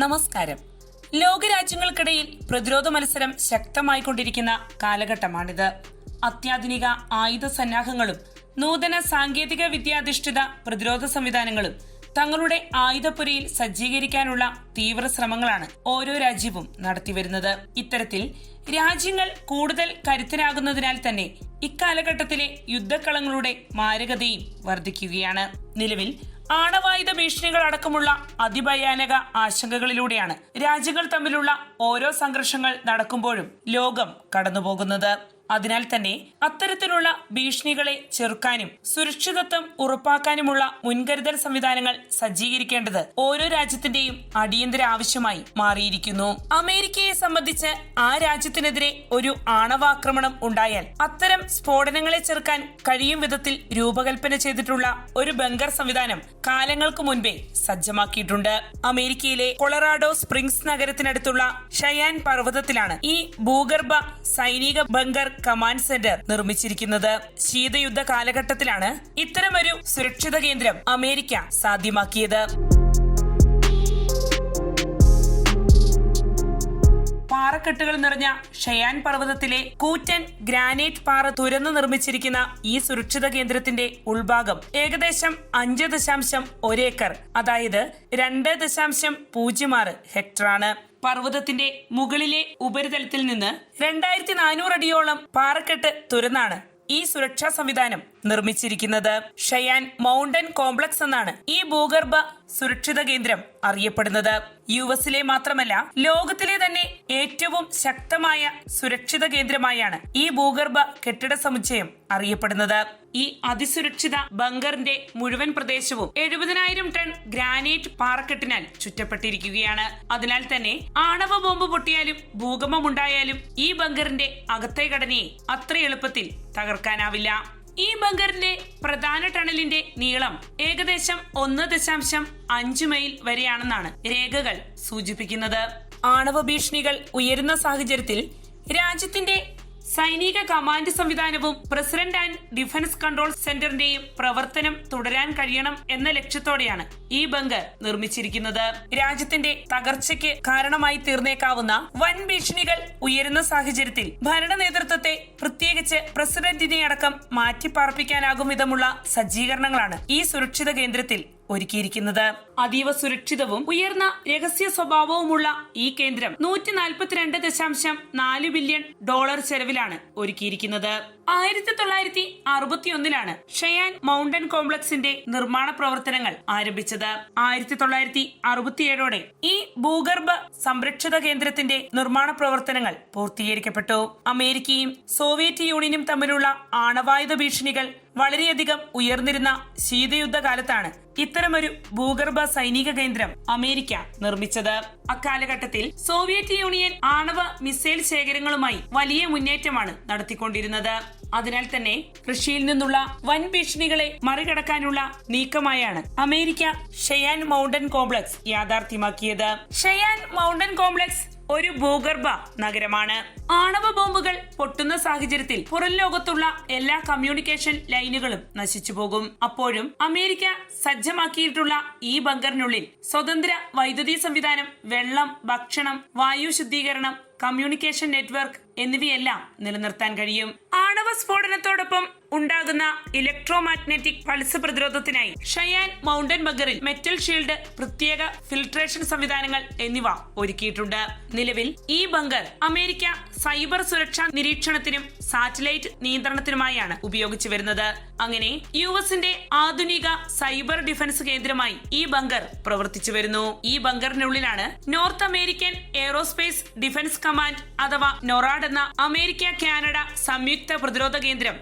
നമസ്കാരം. ലോകരാജ്യങ്ങൾക്കിടയിൽ പ്രതിരോധ മത്സരം ശക്തമായി കൊണ്ടിരിക്കുന്ന കാലഘട്ടമാണിത്. അത്യാധുനിക ആയുധ സന്നാഹങ്ങളും നൂതന സാങ്കേതിക വിദ്യാധിഷ്ഠിത പ്രതിരോധ സംവിധാനങ്ങളും തങ്ങളുടെ ആയുധപ്പുരയിൽ സജ്ജീകരിക്കാനുള്ള തീവ്ര ശ്രമങ്ങളാണ് ഓരോ രാജ്യവും നടത്തിവരുന്നത്. ഇത്തരത്തിൽ രാജ്യങ്ങൾ കൂടുതൽ കരുത്തരാകുന്നതിനാൽ തന്നെ ഇക്കാലഘട്ടത്തിലെ യുദ്ധക്കളങ്ങളുടെ മാരകതയും വർദ്ധിക്കുകയാണ്. നിലവിൽ ആണവായുധ ഭീഷണികൾ അടക്കമുള്ള അതിഭയാനക ആശങ്കകളിലൂടെയാണ് രാജ്യങ്ങൾ തമ്മിലുള്ള ഓരോ സംഘർഷങ്ങൾ നടക്കുമ്പോഴും ലോകം കടന്നുപോകുന്നത്. അതിനാൽ തന്നെ അത്തരത്തിലുള്ള ഭീഷണികളെ ചെറുക്കാനും സുരക്ഷിതത്വം ഉറപ്പാക്കാനുമുള്ള മുൻകരുതൽ സംവിധാനങ്ങൾ സജ്ജീകരിക്കേണ്ടത് ഓരോ രാജ്യത്തിന്റെയും അടിയന്തര ആവശ്യമായി മാറിയിരിക്കുന്നു. അമേരിക്കയെ സംബന്ധിച്ച് ആ രാജ്യത്തിനെതിരെ ഒരു ആണവാക്രമണം ഉണ്ടായാൽ അത്തരം സ്ഫോടനങ്ങളെ ചെറുക്കാൻ കഴിയും വിധത്തിൽ രൂപകൽപ്പന ചെയ്തിട്ടുള്ള ഒരു ബങ്കർ സംവിധാനം കാലങ്ങൾക്ക് മുൻപേ സജ്ജമാക്കിയിട്ടുണ്ട്. അമേരിക്കയിലെ കൊളറാഡോ സ്പ്രിങ്സ് നഗരത്തിനടുത്തുള്ള ഷയാൻ പർവതത്തിലാണ് ഈ ഭൂഗർഭ സൈനിക ബങ്കർ കമാൻഡ് സെന്റർ നിർമ്മിച്ചിരിക്കുന്നത്. ശീതയുദ്ധ കാലഘട്ടത്തിലാണ് ഇത്തരമൊരു സുരക്ഷിത കേന്ദ്രം അമേരിക്ക സാധ്യമാക്കിയത്. പാറക്കെട്ടുകൾ നിറഞ്ഞ ഷയാൻ പർവതത്തിലെ കൂറ്റൻ ഗ്രാനൈറ്റ് പാറ തുരന്നു നിർമ്മിച്ചിരിക്കുന്ന ഈ സുരക്ഷിത കേന്ദ്രത്തിന്റെ ഉൾഭാഗം ഏകദേശം അഞ്ച് ദശാംശം ഒരേക്കർ അതായത് രണ്ട് ദശാംശം പൂജ്യം ആറ് ഹെക്ടറാണ്. പർവതത്തിന്റെ മുകളിലെ ഉപരിതലത്തിൽ നിന്ന് രണ്ടായിരത്തി നാനൂറ് അടിയോളം പാറക്കെട്ട് തുരന്നാണ് ഈ സുരക്ഷാ സംവിധാനം നിർമ്മിച്ചിരിക്കുന്നത്. ഷയാൻ മൗണ്ടൻ കോംപ്ലക്സ് എന്നാണ് ഈ ഭൂഗർഭ സുരക്ഷിത കേന്ദ്രം അറിയപ്പെടുന്നത്. യു എസിലെ മാത്രമല്ല ലോകത്തിലെ തന്നെ ഏറ്റവും ശക്തമായ സുരക്ഷിത കേന്ദ്രമായാണ് ഈ ഭൂഗർഭ കെട്ടിട സമുച്ചയം അറിയപ്പെടുന്നത്. ഈ അതിസുരക്ഷിത ബങ്കറിന്റെ മുഴുവൻ പ്രദേശവും എഴുപതിനായിരം ടൺ ഗ്രാനൈറ്റ് പാറക്കെട്ടിനാൽ ചുറ്റപ്പെട്ടിരിക്കുകയാണ്. അതിനാൽ തന്നെ ആണവ ബോംബ് പൊട്ടിയാലും ഭൂകമ്പം ഉണ്ടായാലും ഈ ബങ്കറിന്റെ അകത്തെ ഘടനയെ അത്ര എളുപ്പത്തിൽ തകർക്കാനാവില്ല. ഈ ബങ്കറിന്റെ പ്രധാന ടണലിന്റെ നീളം ഏകദേശം ഒന്ന് ദശാംശം അഞ്ച് മൈൽ വരെയാണെന്നാണ് രേഖകൾ സൂചിപ്പിക്കുന്നത്. ആണവ ഭീഷണികൾ ഉയരുന്ന സാഹചര്യത്തിൽ രാജ്യത്തിന്റെ സൈനിക കമാൻഡ് സംവിധാനവും പ്രസിഡന്റ് ആൻഡ് ഡിഫൻസ് കൺട്രോൾ സെന്ററിന്റെയും പ്രവർത്തനം തുടരാൻ കഴിയണം എന്ന ലക്ഷ്യത്തോടെയാണ് ഈ ബങ്കർ നിർമ്മിച്ചിരിക്കുന്നത്. രാജ്യത്തിന്റെ തകർച്ചയ്ക്ക് കാരണമായി തീർന്നേക്കാവുന്ന വൻ ഭീഷണികൾ ഉയരുന്ന സാഹചര്യത്തിൽ ഭരണ നേതൃത്വത്തെ പ്രത്യേകിച്ച് പ്രസിഡന്റിനെ അടക്കം മാറ്റിപ്പാർപ്പിക്കാനാകും വിധമുള്ള സജ്ജീകരണങ്ങളാണ് ഈ സുരക്ഷിത കേന്ദ്രത്തിൽ ഒരുക്കിയിരിക്കുന്നത്. അതീവ സുരക്ഷിതവും ഉയർന്ന രഹസ്യ സ്വഭാവവുമുള്ള ഈ കേന്ദ്രം നൂറ്റി നാൽപ്പത്തിരണ്ട് ദശാംശം നാല് ബില്യൺ ഡോളർ ചെലവിലാണ് ഒരുക്കിയിരിക്കുന്നത്. ആയിരത്തി തൊള്ളായിരത്തി അറുപത്തിയൊന്നിലാണ് ഷയാൻ മൗണ്ടൻ കോംപ്ലക്സിന്റെ നിർമ്മാണ പ്രവർത്തനങ്ങൾ ആരംഭിച്ചത്. ആയിരത്തി തൊള്ളായിരത്തി അറുപത്തിയേഴോടെ ഈ ഭൂഗർഭ സംരക്ഷിത കേന്ദ്രത്തിന്റെ നിർമ്മാണ പ്രവർത്തനങ്ങൾ പൂർത്തീകരിക്കപ്പെട്ടു. അമേരിക്കയും സോവിയറ്റ് യൂണിയനും തമ്മിലുള്ള ആണവായുധ ഭീഷണികൾ വളരെയധികം ഉയർന്നിരുന്ന ശീതയുദ്ധ കാലത്താണ് ഇത്തരമൊരു ഭൂഗർഭ സൈനിക കേന്ദ്രം അമേരിക്ക നിർമ്മിച്ചത്. അക്കാലഘട്ടത്തിൽ സോവിയറ്റ് യൂണിയൻ ആണവ മിസൈൽ ശേഖരങ്ങളുമായി വലിയ മുന്നേറ്റമാണ് നടത്തിക്കൊണ്ടിരുന്നത്. അതിനാൽ തന്നെ റഷ്യയിൽ നിന്നുള്ള വൻ ഭീഷണികളെ മറികടക്കാനുള്ള നീക്കമായാണ് അമേരിക്ക ഷെയാൻ മൗണ്ടൻ കോംപ്ലക്സ് യാഥാർത്ഥ്യമാക്കിയത്. ഷെയാൻ മൗണ്ടൻ കോംപ്ലക്സ് ഒരു ഭൂഗർഭ നഗരമാണ്. ആണവ ബോംബുകൾ പൊട്ടുന്ന സാഹചര്യത്തിൽ പുറം ലോകത്തുള്ള എല്ലാ കമ്മ്യൂണിക്കേഷൻ ലൈനുകളും നശിച്ചു പോകും. അപ്പോഴും അമേരിക്ക സജ്ജമാക്കിയിട്ടുള്ള ഈ ബങ്കറിനുള്ളിൽ സ്വതന്ത്ര വൈദ്യുതി സംവിധാനം വെള്ളം ഭക്ഷണം വായു ശുദ്ധീകരണം കമ്മ്യൂണിക്കേഷൻ നെറ്റ്വർക്ക് എന്നിവയെല്ലാം നിലനിർത്താൻ കഴിയും. ആണവ സ്ഫോടനത്തോടൊപ്പം ഉണ്ടാകുന്ന ഇലക്ട്രോ മാഗ്നറ്റിക് പൾസ് പ്രതിരോധത്തിനായി ഷയാൻ മൗണ്ടൻ ബഗറിൽ മെറ്റൽ ഷീൽഡ് പ്രത്യേക ഫിൽട്രേഷൻ സംവിധാനങ്ങൾ എന്നിവ ഒരുക്കിയിട്ടുണ്ട്. നിലവിൽ ഈ ബങ്കർ അമേരിക്ക സൈബർ സുരക്ഷാ നിരീക്ഷണത്തിനും സാറ്റലൈറ്റ് നിയന്ത്രണത്തിനുമായാണ് ഉപയോഗിച്ചു വരുന്നത്. അങ്ങനെ യു എസിന്റെ ആധുനിക സൈബർ ഡിഫൻസ് കേന്ദ്രമായി ഈ ബങ്കർ പ്രവർത്തിച്ചു വരുന്നു. ഈ ബങ്കറിനുള്ളിലാണ് North American aerospace defence command അഥവാ നൊറാഡ് എന്ന അമേരിക്ക കാനഡ സംയുക്ത പ്രതിരോധ കേന്ദ്രം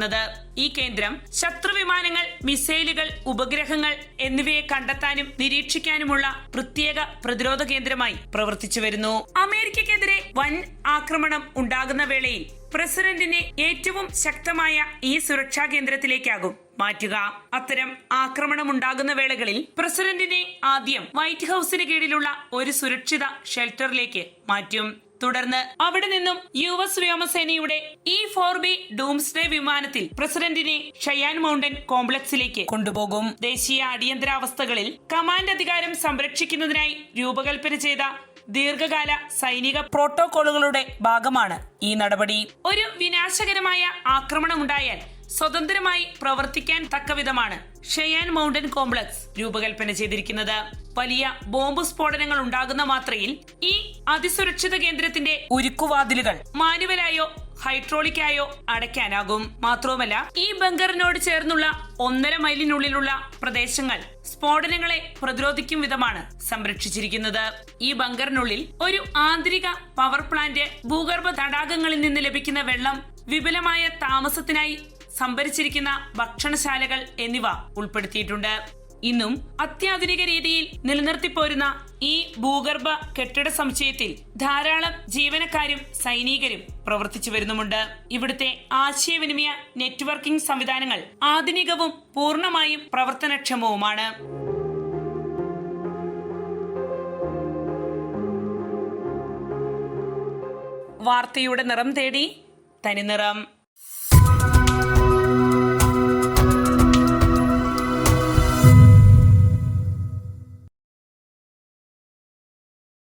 പ്രവർത്തിക്കുന്നത് ഈ കേന്ദ്രം ശത്രു വിമാനങ്ങൾ മിസൈലുകൾ ഉപഗ്രഹങ്ങൾ എന്നിവയെ കണ്ടെത്താനും നിരീക്ഷിക്കാനുമുള്ള പ്രത്യേക പ്രതിരോധ കേന്ദ്രമായി പ്രവർത്തിച്ചു വരുന്നു. അമേരിക്കക്കെതിരെ വൻ ആക്രമണം ഉണ്ടാകുന്ന വേളയിൽ പ്രസിഡന്റിനെ ഏറ്റവും ശക്തമായ ഈ സുരക്ഷാ കേന്ദ്രത്തിലേക്കാകും മാറ്റുക. അത്തരം ആക്രമണം ഉണ്ടാകുന്ന വേളകളിൽ പ്രസിഡന്റിനെ ആദ്യം വൈറ്റ് ഹൌസിന് കീഴിലുള്ള ഒരു സുരക്ഷിത ഷെൽട്ടറിലേക്ക് മാറ്റും. തുടർന്ന് അവിടെ നിന്നും യു എസ് വ്യോമസേനയുടെ ഇ ഫോർ ബി ഡൂംസ്ഡേ വിമാനത്തിൽ പ്രസിഡന്റിനെ ഷയാൻ മൗണ്ടൻ കോംപ്ലക്സിലേക്ക് കൊണ്ടുപോകും. ദേശീയ അടിയന്തരാവസ്ഥകളിൽ കമാൻഡ് അധികാരം സംരക്ഷിക്കുന്നതിനായി രൂപകൽപ്പന ചെയ്ത ദീർഘകാല സൈനിക പ്രോട്ടോകോളുകളുടെ ഭാഗമാണ് ഈ നടപടി. ഒരു വിനാശകരമായ ആക്രമണമുണ്ടായാൽ സ്വതന്ത്രമായി പ്രവർത്തിക്കാൻ തക്കവിധമാണ് ഷെയാൻ മൗണ്ടൻ കോംപ്ലക്സ് രൂപകൽപ്പന ചെയ്തിരിക്കുന്നത്. വലിയ ബോംബ് സ്ഫോടനങ്ങൾ ഉണ്ടാകുന്ന മാത്രയിൽ ഈ അതിസുരക്ഷിത കേന്ദ്രത്തിന്റെ ഉരുക്കുവാതിലുകൾ മാനുവലായോ ഹൈഡ്രോളിക്കായോ അടയ്ക്കാനാകും. മാത്രവുമല്ല ഈ ബങ്കറിനോട് ചേർന്നുള്ള ഒന്നര മൈലിനുള്ളിലുള്ള പ്രദേശങ്ങൾ സ്ഫോടനങ്ങളെ പ്രതിരോധിക്കും വിധമാണ് സംരക്ഷിച്ചിരിക്കുന്നത്. ഈ ബങ്കറിനുള്ളിൽ ഒരു ആന്തരിക പവർ പ്ലാന്റ് ഭൂഗർഭ തടാകങ്ങളിൽ നിന്ന് ലഭിക്കുന്ന വെള്ളം വിപുലമായ താമസത്തിനായി സംഭരിച്ചിരിക്കുന്ന ഭക്ഷണശാലകൾ എന്നിവ ഉൾപ്പെടുത്തിയിട്ടുണ്ട്. ഇന്നും അത്യാധുനിക രീതിയിൽ നിലനിർത്തിപ്പോരുന്ന ഈ ഭൂഗർഭ കെട്ടിട സമുച്ചയത്തിൽ ധാരാളം ജീവനക്കാരും സൈനികരും പ്രവർത്തിച്ചു വരുന്നുമുണ്ട്. ഇവിടുത്തെ ആശയവിനിമയ നെറ്റ്വർക്കിംഗ് സംവിധാനങ്ങൾ ആധുനികവും പൂർണമായും പ്രവർത്തനക്ഷമവുമാണ്. വാർത്തയുടെ നിറം തേടി തനിനിറം